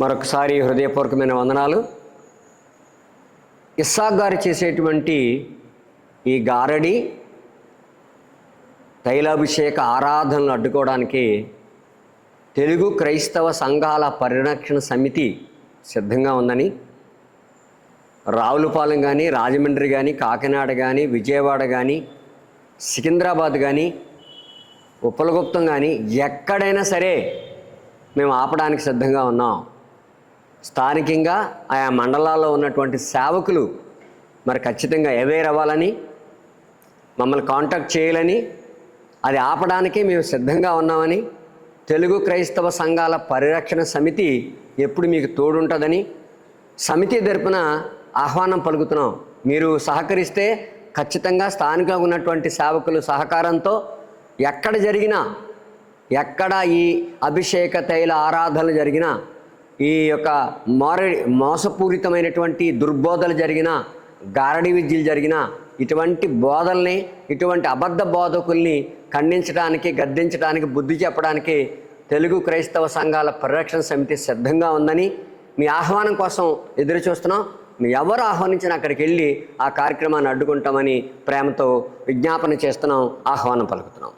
మరొకసారి హృదయపూర్వకమైన వందనాలు. ఇస్సాక్ గారు చేసేటువంటి ఈ గారడి తైలాభిషేక ఆరాధనలు అడ్డుకోవడానికి తెలుగు క్రైస్తవ సంఘాల పరిరక్షణ సమితి సిద్ధంగా ఉందని రావులపాలెం కానీ రాజమండ్రి కానీ కాకినాడ కానీ విజయవాడ కానీ సికింద్రాబాద్ కానీ ఉప్పలగుప్తం కానీ ఎక్కడైనా సరే మేము ఆపడానికి సిద్ధంగా ఉన్నాం. స్థానికంగా ఆయా మండలాల్లో ఉన్నటువంటి సేవకులు మరి ఖచ్చితంగా అవేర్ అవ్వాలని మమ్మల్ని కాంటాక్ట్ చేయాలని అది ఆపడానికి మేము సిద్ధంగా ఉన్నామని తెలుగు క్రైస్తవ సంఘాల పరిరక్షణ సమితి ఎప్పుడు మీకు తోడుంటుందని సమితి తరపున ఆహ్వానం పలుకుతున్నాం. మీరు సహకరిస్తే ఖచ్చితంగా స్థానికంగా ఉన్నటువంటి సేవకులు సహకారంతో ఎక్కడ జరిగినా ఎక్కడ ఈ అభిషేక తైల ఆరాధనలు జరిగినా ఈ యొక్క మోర మోసపూరితమైనటువంటి దుర్బోధలు జరిగినా గారడి విద్యలు జరిగినా ఇటువంటి బోధల్ని ఇటువంటి అబద్ధ బోధకుల్ని ఖండించడానికి గద్దించడానికి బుద్ధి చెప్పడానికి తెలుగు క్రైస్తవ సంఘాల పరిరక్షణ సమితి సిద్ధంగా ఉందని మీ ఆహ్వానం కోసం ఎదురు చూస్తున్నాం. ఎవరు ఆహ్వానించినా అక్కడికి వెళ్ళి ఆ కార్యక్రమాన్ని అడ్డుకుంటామని ప్రేమతో విజ్ఞాపన చేస్తున్నాం ఆహ్వానం పలుకుతున్నాం.